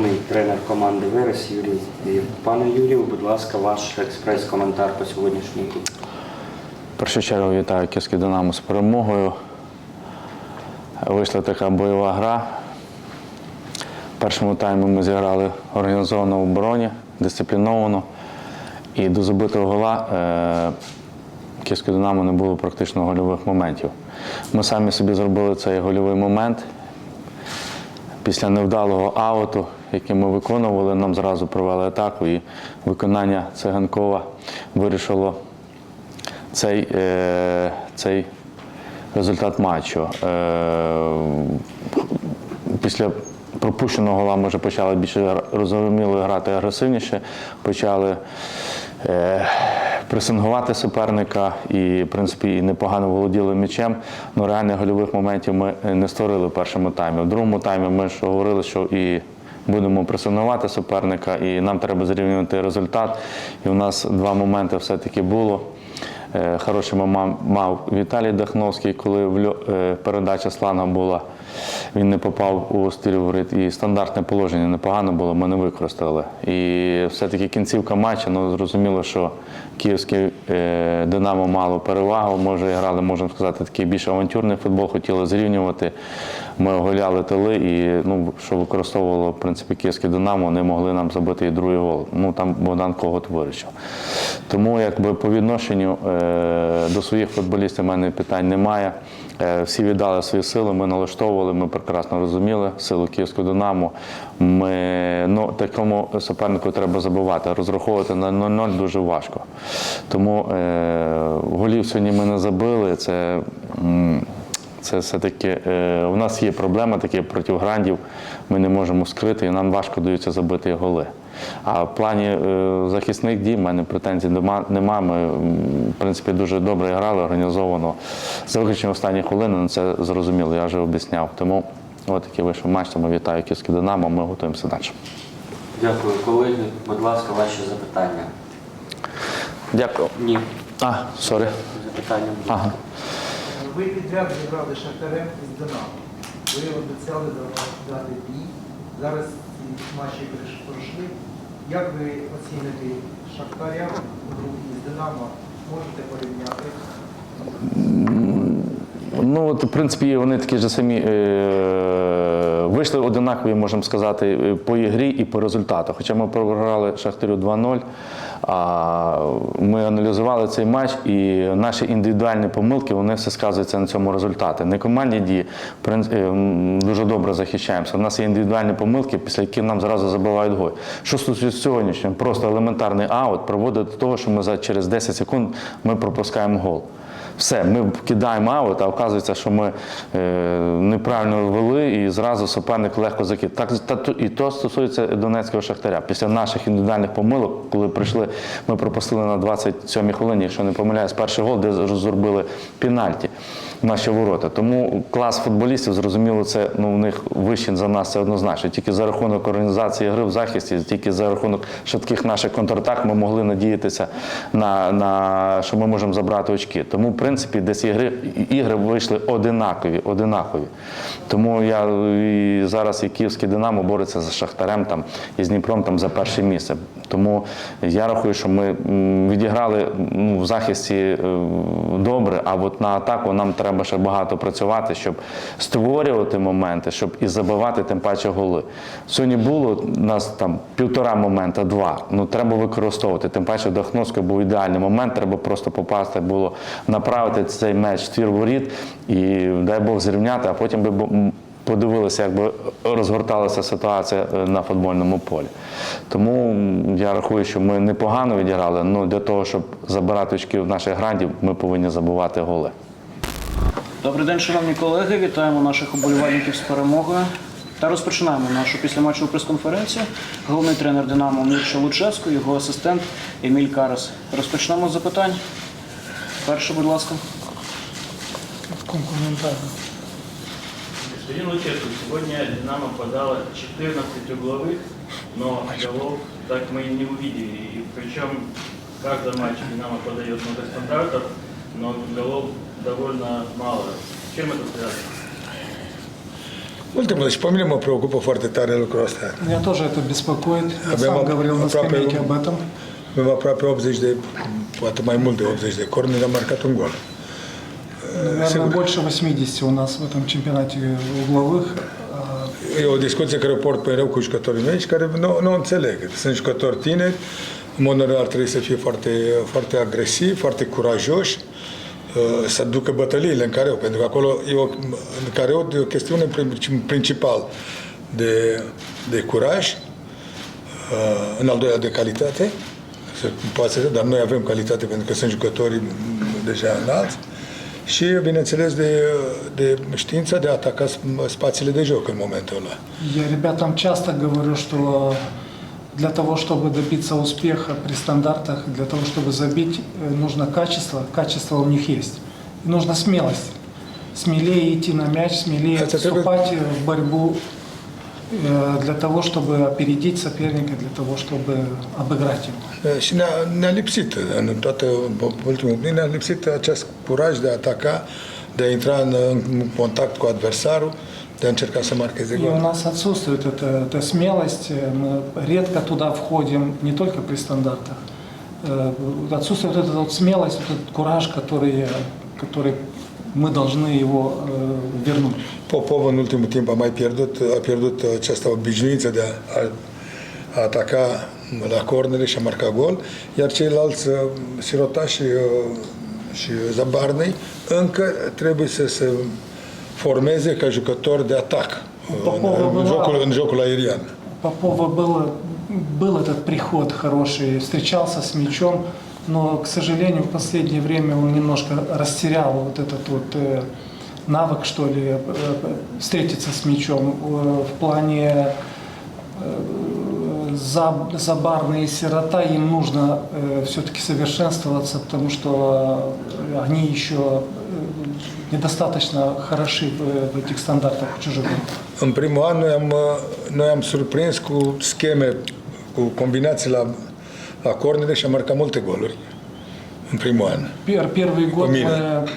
головний тренер команди Верес Юрій. І, Пане Юрію, будь ласка, ваш експрес-коментар по сьогоднішній грі. В першу чергу вітаю Київське Динамо з перемогою. Вийшла така бойова гра. В першому таймі ми зіграли організовано в обороні, дисципліновано. І до забитого гола е, Київське Динамо не було практично гольових моментів. Ми самі собі зробили цей гольовий момент. Після невдалого ауту, який ми виконували, нам зразу провели атаку і виконання Циганкова вирішило цей, е, цей результат матчу. Е, після пропущеного гола ми вже почали більше розуміло грати агресивніше, почали е, пресингувати суперника і, в принципі, і непогано володіли м'ячем. але реальних гольових моментів ми не створили в першому таймі. В другому таймі ми ж говорили, що і будемо пресингувати суперника, і нам треба зрівнювати результат. І у нас два моменти все-таки було. Е, Хороший момент мав Віталій Дахновський, коли в е, передача слана була. Він не попав у стиль. І стандартне положення непогано було, ми не використали. І все-таки кінцівка матчу, ну зрозуміло, що київський е, Динамо мало перевагу, може грали, можемо сказати, такий більш авантюрний футбол, хотіли зрівнювати. Ми оголяли тили і ну, що використовувало в принципі київське Динамо, не могли нам забити і другий гол. Ну там Богдан Когот вирішив. Тому якби по відношенню е, до своїх футболістів в мене питань немає. Е, всі віддали свої сили, ми налаштовували, ми прекрасно розуміли силу Київського Динамо. Ми, ну, такому супернику треба забивати. Розраховувати на 0-0 дуже важко. Тому е, голів сьогодні ми не забили. Це, це все-таки е, у нас є проблема такі проти грандів. Ми не можемо скрити, і нам важко даються забити голи. А в плані е, захисних дій в мене претензій нема. нема. Ми, в принципі, дуже добре грали, організовано. За виключенням останніх хвилин, ну, це зрозуміло, я вже об'ясняв. Тому от такий вийшов матч, тому вітаю Київське Динамо, ми готуємося далі. Дякую, колеги. Будь ласка, ваші запитання. Дякую. Ні, А, сорі. запитання будь ласка. Ага. Ви підряд зіграли Шахтарем із Динамо. Ви обіцяли дати бій. Зараз матчі пройшли. Як ви оціните Шахтаря групі з Динамо? Можете порівняти? Ну, от, в принципі, вони такі ж самі е, вийшли одинакові, можемо сказати, по ігрі і по результату. Хоча ми програли Шахтарю 2-0, а ми аналізували цей матч, і наші індивідуальні помилки вони все сказуються на цьому результаті. Не командні дії е, дуже добре захищаємося. У нас є індивідуальні помилки, після яких нам зразу забивають гол. Що стосується сьогоднішнього, просто елементарний аут приводить до того, що ми за через 10 секунд ми пропускаємо гол. Все, ми кидаємо аут, а оказується, що ми е, неправильно ввели і зразу суперник легко закид. Так та, і то стосується Донецького шахтаря. Після наших індивідуальних помилок, коли прийшли, ми пропустили на 27-й хвилині, якщо не помиляюсь, перший гол, де розробили пенальті наші ворота. Тому клас футболістів, зрозуміло, це ну, у них вищий за нас, це однозначно. Тільки за рахунок організації гри в захисті, тільки за рахунок швидких наших контратак ми могли надіятися на, на що ми можемо забрати очки. Тому, в принципі, десь ігри, ігри вийшли одинакові, одинакові. Тому я і зараз і Київський Динамо бореться за Шахтарем там, і з Дніпром там, за перше місце. Тому я рахую, що ми відіграли ну, в захисті е, добре, а от на атаку нам треба ще багато працювати, щоб створювати моменти, щоб і забивати тим паче голи. Сьогодні було у нас там півтора момента, два. Ну треба використовувати. Тим паче до Хновського був ідеальний момент, треба просто попасти було направити цей меч в твір воріт і дай Бог зрівняти, а потім би подивилися, як би розгорталася ситуація е, на футбольному полі. Тому я рахую, що ми непогано відіграли, але для того, щоб забирати очки в наших грандів, ми повинні забувати голи. Добрий день, шановні колеги. Вітаємо наших оболівальників з перемогою. Та розпочинаємо нашу післяматчеву прес-конференцію. Головний тренер Динамо Мірча Луческо, його асистент Еміль Карас. Розпочнемо з запитань. Перше, будь ласка. Господин Луческо, сегодня Динамо подало 14 угловых, но голов так мы и не увидели. И причем в каждом матче Динамо подает много стандартов, но голов довольно мало. С чем это связано? Ultimul, și pe mine mă preocupă foarte tare lucrul ăsta. Меня тоже это беспокоит. Я Avem сам говорил на aproape- скамейке об этом. Avem aproape 80 de, poate mai mult de 80 de corneri, am marcat un gol. Наверное, Сигур. больше 80 у нас в этом чемпионате угловых. А, E o discuție care o port mereu cu jucătorii mei și care nu, nu înțeleg. Sunt jucători tineri, în mod normal ar trebui să fie foarte, foarte agresivi, foarte curajoși, uh, să ducă bătăliile în careu, pentru că acolo e o, în careu e o chestiune prin- principal de, de curaj, uh, în al doilea de calitate, se poate să, dar noi avem calitate pentru că sunt jucători deja înalți, și, bineînțeles, de, de știința de a ataca sp- spațiile de joc în momentul ăla. Я ребятам часто говорю, что для того, чтобы добиться успеха при стандартах, для того, чтобы забить, э, нужно качество. Качество у них есть. И нужно смелость. Смелее идти на мяч, смелее Это вступать в борьбу э, для того, чтобы опередить соперника, для того, чтобы обыграть его. Și ne-a, lipsit în toată ultimul timp, ne-a lipsit acest curaj de a ataca, de a intra în, în contact cu adversarul, marcheze И у нас отсутствует эта, эта смелость. Мы редко туда входим, не только при стандартах. Э, Отсутствует эта вот смелость, вот этот кураж, который, который мы должны его э, вернуть. Popov în ultimul timp a mai pierdut, a pierdut această obișnuință de a, a, ataca la cornere și a marca gol, iar ceilalți, uh, Sirota și, uh, și Zabarnei, încă trebuie să se formeze ca jucători de atac uh, în, în, jocul, în jocul aerian. Попова было, был этот приход хороший, встречался с мячом, но, к сожалению, в последнее время он немножко растерял вот этот вот э, навык, что ли, э, встретиться с мячом Э, в плане э, за- и Сирота, им нужно э, все-таки совершенствоваться, потому что э, они еще недостаточно хороши в, в этих стандартах чужих. În primul an noi am, uh, noi am surprins cu scheme, cu combinații la, la cornere și am marcat multe goluri în primul an. Пер- Первый год Умели. мы,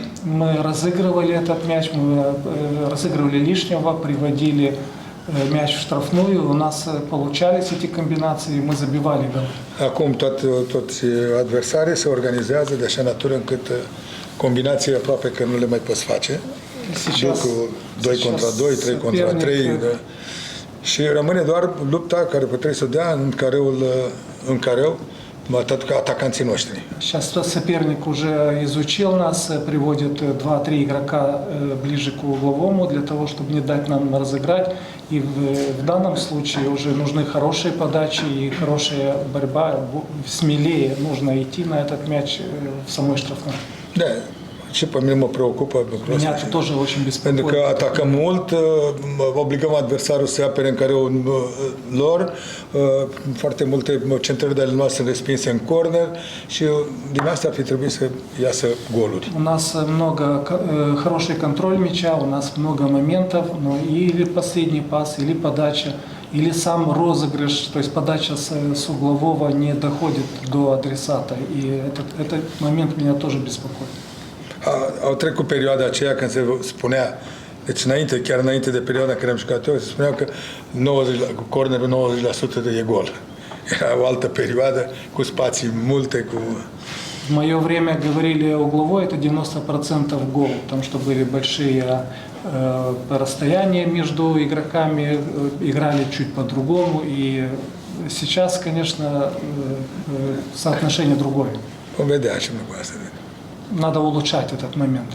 мы разыгрывали этот мяч, мы э, разыгрывали лишнего, приводили э, мяч в штрафную, у нас э, получались эти комбинации, мы забивали гол. Acum tot, toți adversarii se organizează de așa natură încât uh, combinații aproape că nu le mai poți face. Сейчас, Duc 2 сейчас contra 2, 3 contra соперник, 3. э, Da. Și rămâne doar lupta care trebuie să dea în careul, în careu, atacanții noștri. Сейчас соперник уже изучил нас, приводит э, 2-3 игрока ближе к угловому для того, чтобы не дать нам разыграть. И в, в данном случае уже нужны хорошие подачи и хорошая борьба. Смелее нужно идти на этот мяч в самой штрафной. Da, și pe mine mă preocupă lucrul Меня ăsta. это тоже очень Pentru că беспокоит. atacăm mult, uh, obligăm adversarul să se apere în careul uh, lor, uh, foarte multe centrări de ale noastre sunt respinse în corner și uh, din asta ar fi trebuit să iasă goluri. У нас э, много, ко- э, хороший контроль мяча, у нас много моментов, но или последний пас, или подача, Или сам розыгрыш, то есть подача с, с углового не доходит до адресата. И этот, этот момент меня тоже беспокоит. A, au trecut perioada aceea când se spunea, deci înainte, chiar înainte de perioada care am jucat eu, se spunea că 90, la- cu cornerul 90% de e gol. Era o altă perioadă cu spații multe, cu... В мое время говорили угловой это 90% гол, потому что были большие э, расстояния между игроками, э, играли чуть по-другому. И сейчас, конечно, э, э, соотношение другое. Vom vedea ce nu cu asta. Надо улучшать этот момент.